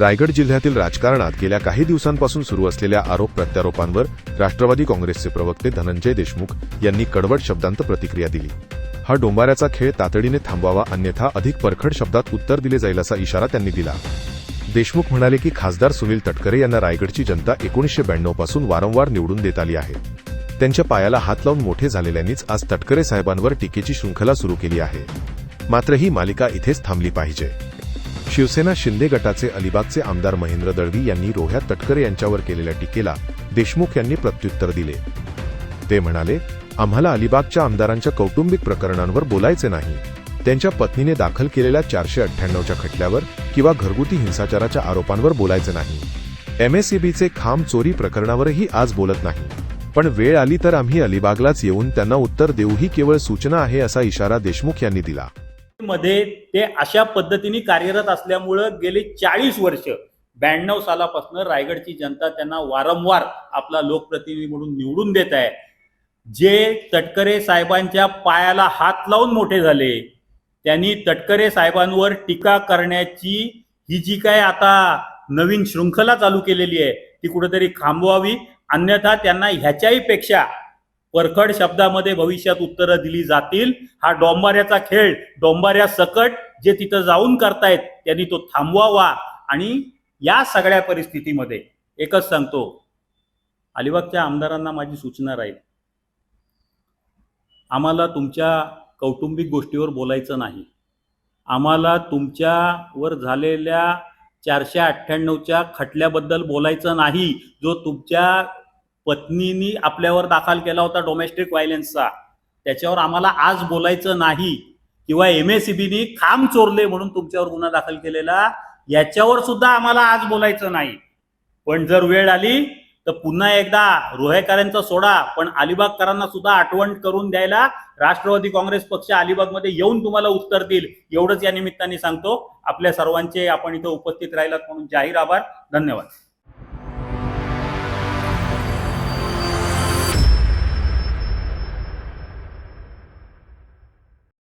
रायगड जिल्ह्यातील राजकारणात गेल्या काही दिवसांपासून सुरू असलेल्या आरोप प्रत्यारोपांवर राष्ट्रवादी काँग्रेसचे प्रवक्ते धनंजय देशमुख यांनी कडवट शब्दांत प्रतिक्रिया दिली. हा डोंबाऱ्याचा खेळ तातडीने थांबवावा अन्यथा अधिक परखड शब्दात उत्तर दिले जाईल असा इशारा त्यांनी दिला. देशमुख म्हणाले की खासदार सुनील तटकरे यांना रायगडची जनता एकोणीसशे ब्याण्णवपासून वारंवार निवडून देत आली आहे. त्यांच्या पायाला हात लावून मोठे झालेल्यांनीच आज तटकरे साहेबांवर टीकेची शृंखला सुरू केली आहे. मात्र ही मालिका इथेच थांबली पाहिजे. शिवसेना शिंदे गटाचे अलिबागचे आमदार महेंद्र दळवी यांनी रोह्यात तटकरे यांच्यावर केलेल्या टीकेला देशमुख यांनी प्रत्युत्तर दिले. ते म्हणाले आम्हाला अलिबागच्या आमदारांच्या कौटुंबिक प्रकरणांवर बोलायचे नाही. त्यांच्या पत्नीने दाखल केलेल्या चारशे अठ्ठ्याण्णवच्या खटल्यावर किंवा घरगुती हिंसाचाराच्या आरोपांवर बोलायचे नाही. एमएसईबीचे खांब चोरी प्रकरणावरही आज बोलत नाही. पण वेळ आली तर आम्ही अलिबागलाच येऊन त्यांना उत्तर देऊही केवळ सूचना आहे असा इशारा देशमुख यांनी दिला. मध्ये ते अशा पद्धतीने कार्यरत असल्यामुळं गेली चाळीस वर्ष ब्याण्णव सालापासून रायगडची जनता त्यांना वारंवार आपला लोकप्रतिनिधी म्हणून निवडून देत आहे. जे तटकरे साहेबांच्या पायाला हात लावून मोठे झाले त्यांनी तटकरे साहेबांवर टीका करण्याची ही जी काय आता नवीन शृंखला चालू केलेली आहे ती कुठेतरी थांबवावी अन्यथा त्यांना ह्याच्याही पेक्षा परखड शब्दामध्ये भविष्यात उत्तरं दिली जातील. हा डोंबाऱ्याचा खेळ डोंबाऱ्या सकट जे तिथं जाऊन करतायत त्यांनी तो थांबवावा. आणि या सगळ्या परिस्थितीमध्ये एकच सांगतो अलिबागच्या आमदारांना माझी सूचना राहील. आम्हाला तुमच्या कौटुंबिक गोष्टीवर बोलायचं नाही. आम्हाला तुमच्यावर झालेल्या चारशे अठ्ठ्याण्णवच्या खटल्याबद्दल बोलायचं नाही. जो तुमच्या पत्नीनी आपल्यावर दाखल केला होता डोमेस्टिक व्हायलन्सचा त्याच्यावर आम्हाला आज बोलायचं नाही. किंवा एम एस सीबीनी खांब चोरले म्हणून तुमच्यावर गुन्हा दाखल केलेला याच्यावर सुद्धा आम्हाला आज बोलायचं नाही. पण जर वेळ आली तर पुन्हा एकदा रोहेकरांचा सोडा पण अलिबागकरांना सुद्धा आठवण करून द्यायला राष्ट्रवादी काँग्रेस पक्ष अलिबागमध्ये येऊन तुम्हाला उत्तर देईल. एवढंच या निमित्ताने सांगतो. आपल्या सर्वांचे आपण इथं उपस्थित राहिलात म्हणून जाहीर आभार. धन्यवाद.